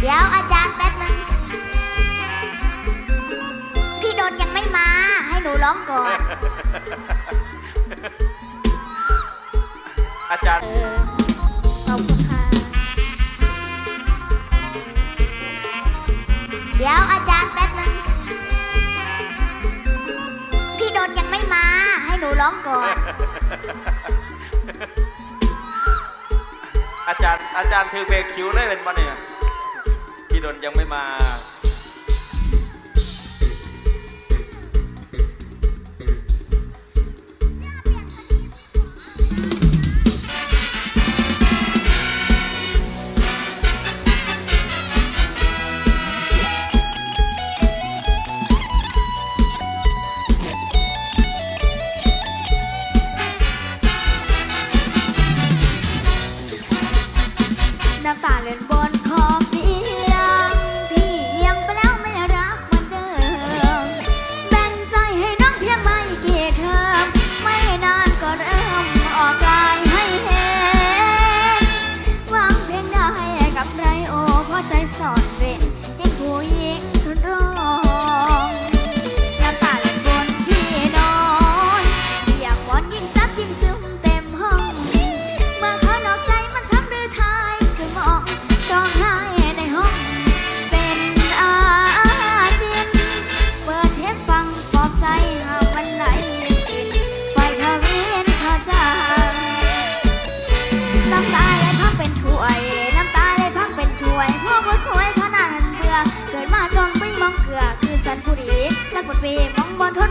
เดี๋ยวอาจารย์แป๊บนึง พี่ดนยังไม่มาให้หนูร้องก่อน อาจารย์ เออขอบคุณค่ะ เดี๋ยวอาจารย์แป๊บนึง พี่ดนยังไม่มาให้หนูร้องก่อน อาจารย์ อาจารย์ถือเบรกคิวเลยเป็นปะเนี่ย พี่ดนยังไม่มา น้ำตาเล่นบน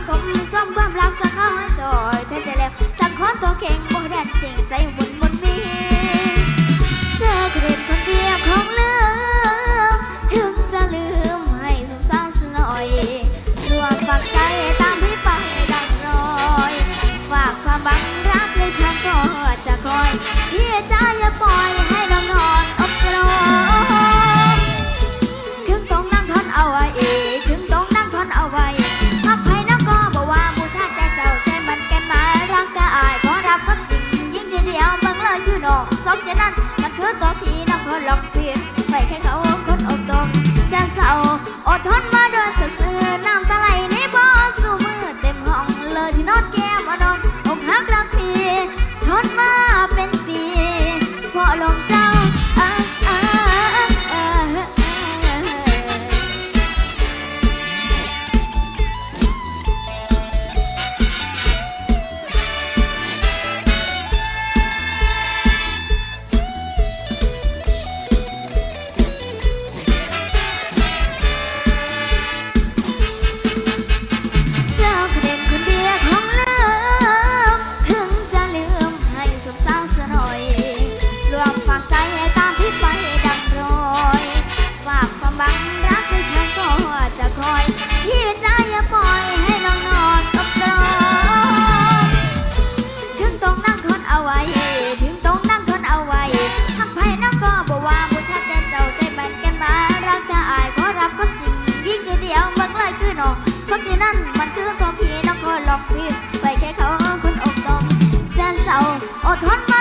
คนคบซ้อมความรักสักข้าวจอยแท้ใจแล้วสังคนตัวเก่งบ่แดดจริงใจบุญ คือตัวพีนักคนหลอกเสียไปแค่เขาคนอบตมแสนเศร้าอดทนมาโดนเสือเสือ ชมที่นั่นมันคือตัวผีนคอยหลอกฟิวไปแค่เขาคนอกตมแสนเสาอดทนมา